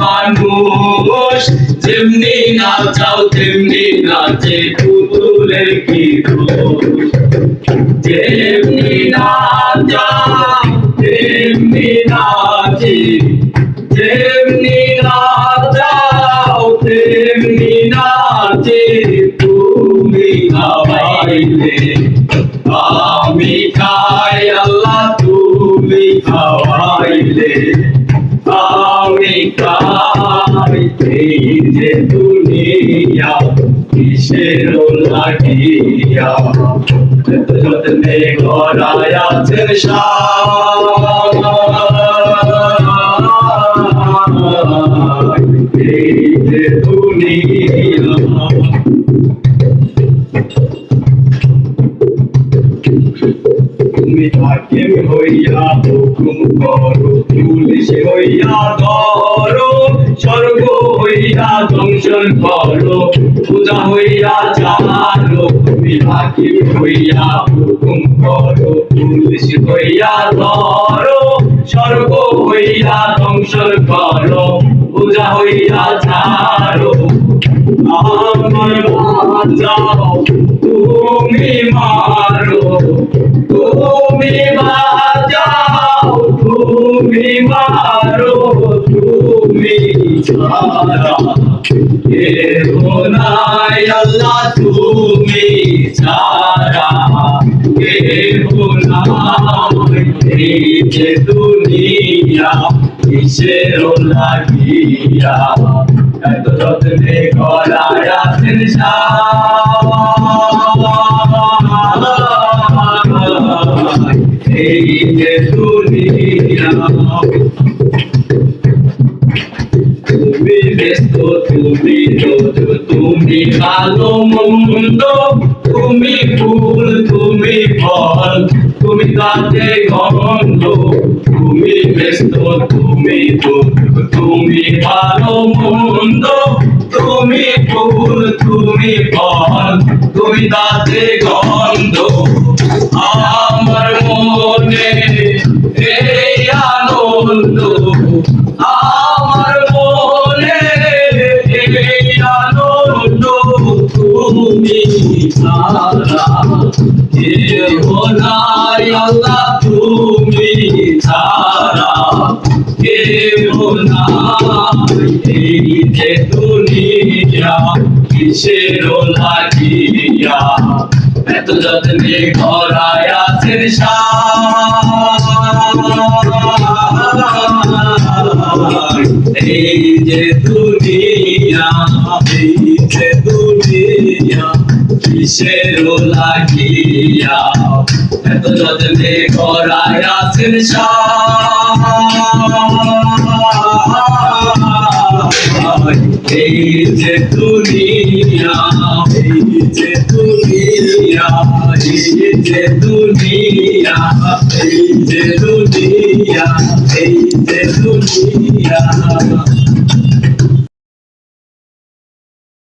মানুষ যেমনি নাচাও তেমনি নাচে পুতুলের কি যেমনি নাচাও তেমনি নাচে। যেমনি নাচাও তেমনি নাচে। তুমি খাওয়াইলে, আমি খাই আল্লাহ, তুমি খাওয়াইলে, আমি খাই কিসের লাগিয়া যত্নে গড়ায় আছেন সাই এই যে দুনিয়া তুমি হাকিম হইয়া হুকুম করো, পুলিশ হইয়া ধরো। হইয়া দংশন করো পূজা হইয়া চালো তুমি হইয়া হুকুম করো। পুলিশ হইয়া ধরো, স্বর্গ হইয়া দংশন করো পূজা হইয়া ছাড়ো আমার বাঁচাও তুমি মারো, তুমি বাঁচাও তুমি মারো। আল্লাহ তুমি যে দুনিয়া কিসের লাগিয়া এত যত্নে তুমি ব্যস্ত, তুমি তুমি ভালো মন্দ, তুমি ফুল, তুমি ফল, তুমি তাতে গন্ধ, তুমি ব্যস্ত, তুমি তুমি ভালো মন্দ, তুমি ফুল, তুমি ফল, তুমি তাতে গন্ধ। তুমি কেহ নাই আল্লাহ তুমি ছাড়া। কেহ নাই যে দুনিয়া, কিসের লাগিয়া? এত যত্নে ঘরায় আছেন এই যে কিসের লাগিয়া এত যত্নে আছেন সাই। এই যে দুনিয়া এই এই যে এই যে এই যে